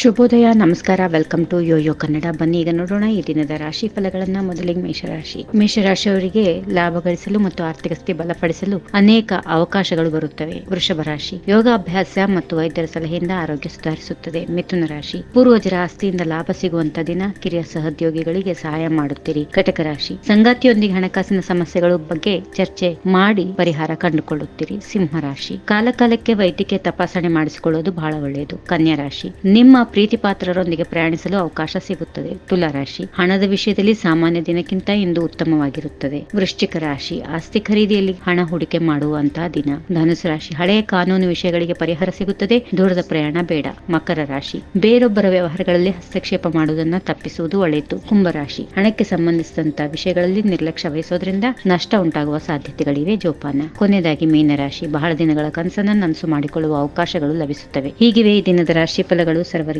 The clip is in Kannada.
ಶುಭೋದಯ, ನಮಸ್ಕಾರ, ವೆಲ್ಕಮ್ ಟು ಯೋಯೋ ಕನ್ನಡ. ಬನ್ನಿ, ಈಗ ನೋಡೋಣ ಈ ದಿನದ ರಾಶಿ ಫಲಗಳನ್ನ ಮೊದಲಿಗೆ ಮೇಷರಾಶಿ. ಮೇಷರಾಶಿಯವರಿಗೆ ಲಾಭ ಗಳಿಸಲು ಮತ್ತು ಆರ್ಥಿಕ ಸ್ಥಿತಿ ಬಲಪಡಿಸಲು ಅನೇಕ ಅವಕಾಶಗಳು ಬರುತ್ತವೆ. ವೃಷಭ ರಾಶಿ ಯೋಗಾಭ್ಯಾಸ ಮತ್ತು ವೈದ್ಯರ ಸಲಹೆಯಿಂದ ಆರೋಗ್ಯ ಸುಧಾರಿಸುತ್ತದೆ. ಮಿಥುನ ರಾಶಿ ಪೂರ್ವಜರ ಆಸ್ತಿಯಿಂದ ಲಾಭ ಸಿಗುವಂತ ದಿನ. ಕಿರಿಯ ಸಹೋದ್ಯೋಗಿಗಳಿಗೆ ಸಹಾಯ ಮಾಡುತ್ತೀರಿ. ಕಟಕ ರಾಶಿ ಸಂಗಾತಿಯೊಂದಿಗೆ ಹಣಕಾಸಿನ ಸಮಸ್ಯೆಗಳ ಬಗ್ಗೆ ಚರ್ಚೆ ಮಾಡಿ ಪರಿಹಾರ ಕಂಡುಕೊಳ್ಳುತ್ತೀರಿ. ಸಿಂಹ ರಾಶಿ ಕಾಲಕಾಲಕ್ಕೆ ವೈದ್ಯಕೀಯ ತಪಾಸಣೆ ಮಾಡಿಸಿಕೊಳ್ಳುವುದು ಬಹಳ ಒಳ್ಳೆಯದು. ಕನ್ಯಾ ರಾಶಿ ನಿಮ್ಮ ಪ್ರೀತಿ ಪಾತ್ರರೊಂದಿಗೆ ಪ್ರಯಾಣಿಸಲು ಅವಕಾಶ ಸಿಗುತ್ತದೆ. ತುಲಾ ರಾಶಿ ಹಣದ ವಿಷಯದಲ್ಲಿ ಸಾಮಾನ್ಯ ದಿನಕ್ಕಿಂತ ಇಂದು ಉತ್ತಮವಾಗಿರುತ್ತದೆ. ವೃಶ್ಚಿಕ ರಾಶಿ ಆಸ್ತಿ ಖರೀದಿಯಲ್ಲಿ ಹಣ ಹೂಡಿಕೆ ಮಾಡುವಂತಹ ದಿನ. ಧನುಸು ರಾಶಿ ಹಳೆಯ ಕಾನೂನು ವಿಷಯಗಳಿಗೆ ಪರಿಹಾರ ಸಿಗುತ್ತದೆ. ದೂರದ ಪ್ರಯಾಣ ಬೇಡ. ಮಕರ ರಾಶಿ ಬೇರೊಬ್ಬರ ವ್ಯವಹಾರಗಳಲ್ಲಿ ಹಸ್ತಕ್ಷೇಪ ಮಾಡುವುದನ್ನು ತಪ್ಪಿಸುವುದು ಒಳ್ಳೆಯದು. ಕುಂಭರಾಶಿ ಹಣಕ್ಕೆ ಸಂಬಂಧಿಸಿದಂತಹ ವಿಷಯಗಳಲ್ಲಿ ನಿರ್ಲಕ್ಷ್ಯ ವಹಿಸೋದ್ರಿಂದ ನಷ್ಟ ಉಂಟಾಗುವ ಸಾಧ್ಯತೆಗಳಿವೆ. ಜೋಪಾನ ಕೊನೆಯದಾಗಿ ಮೀನರಾಶಿ ಬಹಳ ದಿನಗಳ ಕನಸನ್ನು ನನಸು ಮಾಡಿಕೊಳ್ಳುವ ಅವಕಾಶಗಳು ಲಭಿಸುತ್ತವೆ. ಹೀಗಿವೆ ಈ ದಿನದ ರಾಶಿ ಫಲಗಳು ಸರ್ವರಿಗೆ